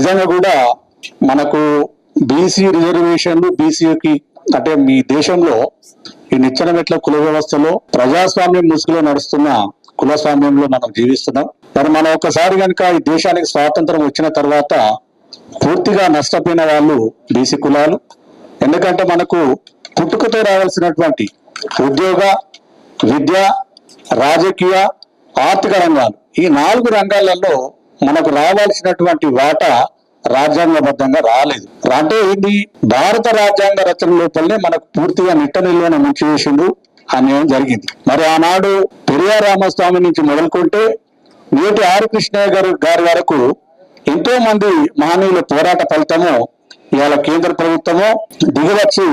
నిజంగా కూడా మనకు బీసీ రిజర్వేషన్లు బీసీకి అంటే మీ దేశంలో ఈ నిచ్చెన మెట్ల కుల వ్యవస్థలో ప్రజాస్వామ్యం ముసుగులో నడుస్తున్న కులస్వామ్యంలో మనం జీవిస్తున్నాం. మరి మనం ఒకసారి కనుక ఈ దేశానికి స్వాతంత్రం వచ్చిన తర్వాత పూర్తిగా నష్టపోయిన వాళ్ళు బీసీ కులాలు. ఎందుకంటే మనకు పుట్టుకతో రావాల్సినటువంటి ఉద్యోగ విద్య రాజకీయ ఆర్థిక రంగాలు ఈ నాలుగు రంగాలలో మనకు రావాల్సినటువంటి వాటా రాజ్యాంగబద్ధంగా రాలేదు. అంటే ఏంటి? భారత రాజ్యాంగ రచన లోపలనే మనకు పూర్తిగా నిట్ట నిల్వన ముంచివేసిండు అన్యాయం జరిగింది. మరి ఆనాడు పెరియార్ రామస్వామి నుంచి మొదలుకుంటే నేటి ఆర్ కృష్ణయ్య గారు గారి వరకు ఎంతో మంది మహనీయుల పోరాట ఫలితము ఇవాళ కేంద్ర ప్రభుత్వము దిగివచ్చి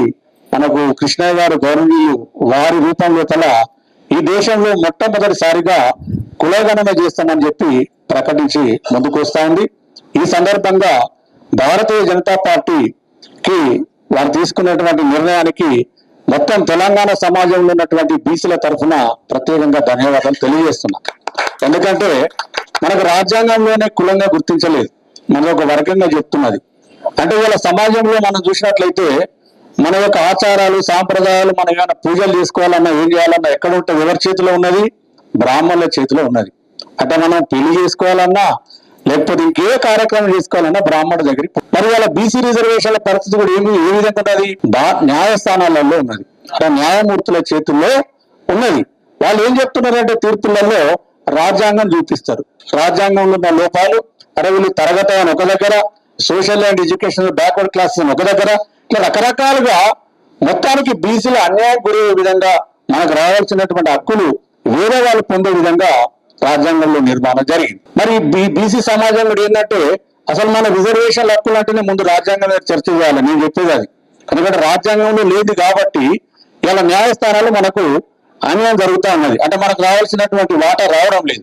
మనకు కృష్ణయ్య గారు గౌరవీయులు వారి రూపం లోపల ఈ దేశంలో మొట్టమొదటిసారిగా కులగణన చేస్తామని చెప్పి ప్రకటించి ముందుకు వస్తా ఉంది ఈ సందర్భంగా భారతీయ జనతా పార్టీకి వారు తీసుకున్నటువంటి నిర్ణయానికి మొత్తం తెలంగాణ సమాజంలో ఉన్నటువంటి బీసీల తరఫున ప్రత్యేకంగా ధన్యవాదాలు తెలియజేస్తున్నా. ఎందుకంటే మనకు రాజ్యాంగంలోనే కులంగా గుర్తించలేదు. మన ఒక వర్గంగా చెప్తున్నది. అంటే ఇవాళ సమాజంలో మనం చూసినట్లయితే మన యొక్క ఆచారాలు సాంప్రదాయాలు మనం ఏమైనా పూజలు చేసుకోవాలన్నా ఏం చేయాలన్నా ఎక్కడ ఉంటే ఎవరి చేతిలో ఉన్నది? బ్రాహ్మణుల చేతిలో ఉన్నది. అంటే మనం పెళ్ళి చేసుకోవాలన్నా లేకపోతే ఇంకే కార్యక్రమం చేసుకోవాలన్నా బ్రాహ్మణుల దగ్గరికి మరి వాళ్ళ బీసీ రిజర్వేషన్ల పరిస్థితి కూడా ఏమి ఏ విధంగా ఉన్నది? బా- న్యాయస్థానాలలో ఉన్నది. అంటే న్యాయమూర్తుల చేతుల్లో ఉన్నది. వాళ్ళు ఏం చెప్తున్నారంటే తీర్పులలో రాజ్యాంగం చూపిస్తారు. రాజ్యాంగంలో ఉన్న లోపాలు అరే వీళ్ళు తరగతి అని ఒక దగ్గర social and education backward classes అని ఒక దగ్గర ఇట్లా రకరకాలుగా మొత్తానికి బీసీలు అన్యాయం గురయ్యే విధంగా మనకు రావాల్సినటువంటి హక్కులు వేరే వాళ్ళు పొందే విధంగా రాజ్యాంగంలో నిర్మాణం జరిగింది. మరి బీసీ సమాజంలో ఏంటంటే అసలు మన రిజర్వేషన్ హక్కులు అంటేనే ముందు రాజ్యాంగం మీద చర్చ చేయాలి నేను చెప్పేది అది. ఎందుకంటే రాజ్యాంగంలో లేదు కాబట్టి ఇలా న్యాయస్థానాలు మనకు అన్యాయం జరుగుతూ ఉన్నది. అంటే మనకు రావాల్సినటువంటి వాటా రావడం లేదు.